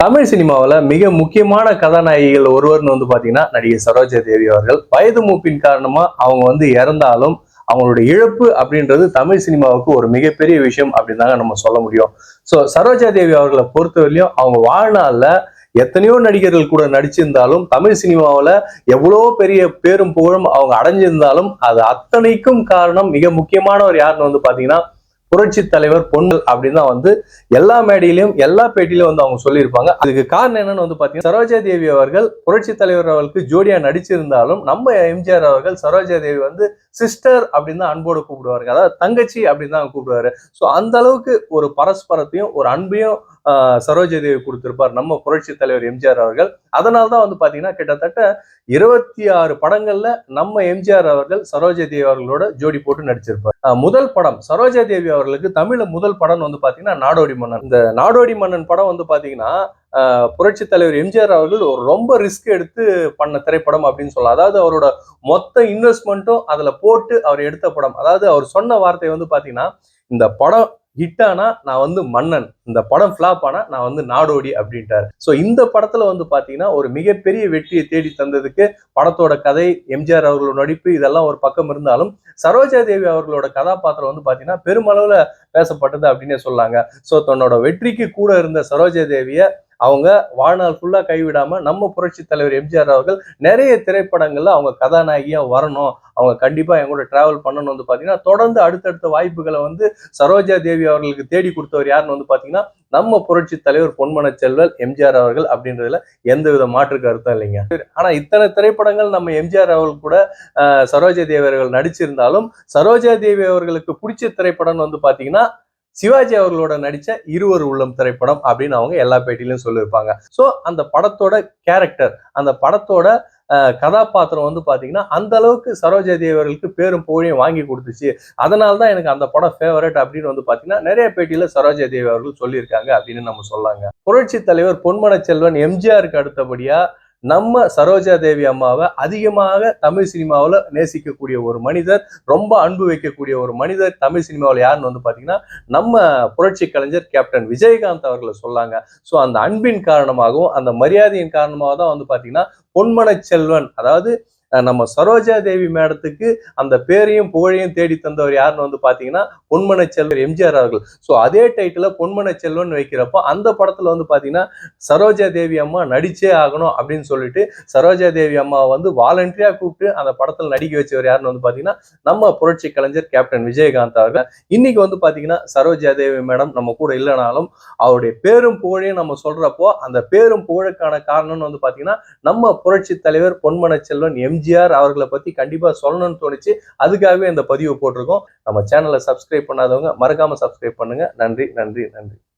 தமிழ் சினிமாவில் மிக முக்கியமான கதாநாயகிகள் ஒருவர்னு வந்து பார்த்தீங்கன்னா நடிகை சரோஜா தேவி அவர்கள். வயது மூப்பின் காரணமாக அவங்க வந்து இறந்தாலும் அவங்களுடைய இழப்பு அப்படின்றது தமிழ் சினிமாவுக்கு ஒரு மிகப்பெரிய விஷயம் அப்படின்னு தாங்க நம்ம சொல்ல முடியும். ஸோ சரோஜா தேவி அவர்களை பொறுத்தவரையிலும் அவங்க வாழ்நாளில் எத்தனையோ நடிகர்கள் கூட நடிச்சிருந்தாலும் தமிழ் சினிமாவில் எவ்வளோ பெரிய பேரும் புகழும் அவங்க அடைஞ்சிருந்தாலும் அது அத்தனைக்கும் காரணம் மிக முக்கியமானவர் யாருன்னு வந்து பார்த்தீங்கன்னா புரட்சி தலைவர் பொண்ணு அப்படின்னு தான் வந்து எல்லா மேடையிலையும் எல்லா பேட்டியிலும் வந்து அவங்க சொல்லியிருப்பாங்க. அதுக்கு காரணம் என்னன்னு வந்து பாத்தீங்கன்னா சரோஜா தேவி அவர்கள் புரட்சி தலைவர் அவர்களுக்கு ஜோடியா நடிச்சிருந்தாலும் நம்ம எம்ஜிஆர் அவர்கள் சரோஜா தேவி வந்து சிஸ்டர் அப்படின்னு தான் அன்போடு கூப்பிடுவாருங்க. அதாவது தங்கச்சி அப்படின்னு தான் கூப்பிடுவாரு. ஸோ அந்த அளவுக்கு ஒரு பரஸ்பரத்தையும் ஒரு அன்பையும் சரோஜா தேவி கொடுத்திருப்பார் நம்ம புரட்சி தலைவர் எம்ஜிஆர் அவர்கள். அதனால தான் வந்து பாத்தீங்கன்னா கிட்டத்தட்ட இருபத்தி ஆறு படங்கள்ல நம்ம எம்ஜிஆர் அவர்கள் சரோஜா தேவி அவர்களோட ஜோடி போட்டு நடிச்சிருப்பார். முதல் படம் சரோஜா தேவி அவர்களுக்கு தமிழ முதல் படம் வந்து பாத்தீங்கன்னா நாடோடி மன்னன். இந்த நாடோடி மன்னன் படம் வந்து பாத்தீங்கன்னா புரட்சி தலைவர் எம்ஜிஆர் அவர்கள் ஒரு ரொம்ப ரிஸ்க் எடுத்து பண்ண திரைப்படம் அப்படின்னு சொல்லலாம். அதாவது அவரோட மொத்த இன்வெஸ்ட்மெண்ட்டும் அதுல போட்டு அவர் எடுத்த படம். அதாவது அவர் சொன்ன வார்த்தை வந்து பாத்தீங்கன்னா இந்த படம் ஹிட் ஆனா நான் வந்து மன்னன். இந்த படம் ஃபிளாப் ஆனா நான் வந்து நாடோடி அப்படின்ட்டாரு. ஸோ இந்த படத்துல வந்து பாத்தீங்கன்னா ஒரு மிகப்பெரிய வெற்றியை தேடி தந்ததுக்கு படத்தோட கதை எம்ஜிஆர் அவர்களோட நடிப்பு இதெல்லாம் ஒரு பக்கம் இருந்தாலும் சரோஜா தேவி அவர்களோட கதாபாத்திரம் வந்து பாத்தீங்கன்னா பெருமளவுல பேசப்பட்டது அப்படின்னே சொல்லாங்க. ஸோ தன்னோட வெற்றிக்கு கூட இருந்த சரோஜா தேவியை அவங்க வாழ்நாள் ஃபுல்லாக கைவிடாமல் நம்ம புரட்சி தலைவர் எம்ஜிஆர் அவர்கள் நிறைய திரைப்படங்களில் அவங்க கதாநாயகியாக வரணும். அவங்க கண்டிப்பாக என் கூட பண்ணணும் வந்து பார்த்தீங்கன்னா தொடர்ந்து அடுத்தடுத்த வாய்ப்புகளை வந்து சரோஜா தேவி அவர்களுக்கு தேடி கொடுத்தவர் யாருன்னு வந்து பார்த்தீங்கன்னா நம்ம புரட்சி தலைவர் பொன்மன செல்வல் எம்ஜிஆர் அவர்கள் அப்படின்றதுல எந்த வித மாற்று கருத்தும் இல்லைங்க. ஆனா இத்தனை திரைப்படங்கள் நம்ம எம்ஜிஆர் அவர்கள் கூட சரோஜா தேவி அவர்கள் நடிச்சிருந்தாலும் சரோஜா தேவி அவர்களுக்கு பிடிச்ச திரைப்படம்னு வந்து பாத்தீங்கன்னா சிவாஜி அவர்களோட நடித்த இருவர் உள்ளம் திரைப்படம் அப்படின்னு அவங்க எல்லா பேட்டிலையும் சொல்லியிருப்பாங்க. ஸோ அந்த படத்தோட கேரக்டர் அந்த படத்தோட கதாபாத்திரம் வந்து பார்த்தீங்கன்னா அந்த அளவுக்கு சரோஜா அவர்களுக்கு பேரும் புகழையும் வாங்கி கொடுத்துச்சு. அதனால தான் எனக்கு அந்த படம் ஃபேவரட் அப்படின்னு வந்து பார்த்தீங்கன்னா நிறைய பேட்டியில் சரோஜா தேவி அவர்கள் சொல்லியிருக்காங்க அப்படின்னு நம்ம சொல்லாங்க புரட்சி தலைவர் பொன்மன செல்வன் எம்ஜிஆருக்கு அடுத்தபடியாக நம்ம சரோஜா தேவி அம்மாவை அதிகமாக தமிழ் சினிமாவில் நேசிக்கக்கூடிய ஒரு மனிதர் ரொம்ப அன்பு வைக்கக்கூடிய ஒரு மனிதர் தமிழ் சினிமாவில் யாருன்னு வந்து பார்த்தீங்கன்னா நம்ம புரட்சி கலைஞர் கேப்டன் விஜயகாந்த் அவர்களை சொல்லாங்க. ஸோ அந்த அன்பின் காரணமாகவும் அந்த மரியாதையின் காரணமாக தான் வந்து பார்த்தீங்கன்னா பொன்மன செல்வன் அதாவது நம்ம சரோஜா தேவி மேடத்துக்கு அந்த பேரையும் புகழையும் தேடி தந்தவர் யாருன்னு வந்து பார்த்தீங்கன்னா பொன்மன செல்வர் எம்ஜிஆர் அவர்கள். ஸோ அதே டைட்டில் பொன்மன செல்வன் வைக்கிறப்போ அந்த படத்தில் வந்து பார்த்தீங்கன்னா சரோஜா தேவி அம்மா நடிச்சே ஆகணும் அப்படின்னு சொல்லிட்டு சரோஜா தேவி அம்மா வந்து வாலண்டியாக கூப்பிட்டு அந்த படத்தில் நடிக்க வச்சவர் யாருன்னு வந்து பார்த்தீங்கன்னா நம்ம புரட்சி கலைஞர் கேப்டன் விஜயகாந்த் அவர்கள். இன்னைக்கு வந்து பார்த்தீங்கன்னா சரோஜா தேவி மேடம் நம்ம கூட இல்லைனாலும் அவருடைய பேரும் புகழையும் நம்ம சொல்றப்போ அந்த பேரும் புகழுக்கான காரணம்னு வந்து பார்த்தீங்கன்னா நம்ம புரட்சி தலைவர் பொன்மன செல்வன் எம்ஜிஆர் அவர்களை பத்தி கண்டிப்பா சொல்லணும்னு தோணுச்சு. அதுக்காகவே இந்த பதிவு போட்டிருக்கோம். நம்ம சேனலை சப்ஸ்கிரைப் பண்ணாதவங்க மறக்காம சப்ஸ்கிரைப் பண்ணுங்க. நன்றி நன்றி நன்றி.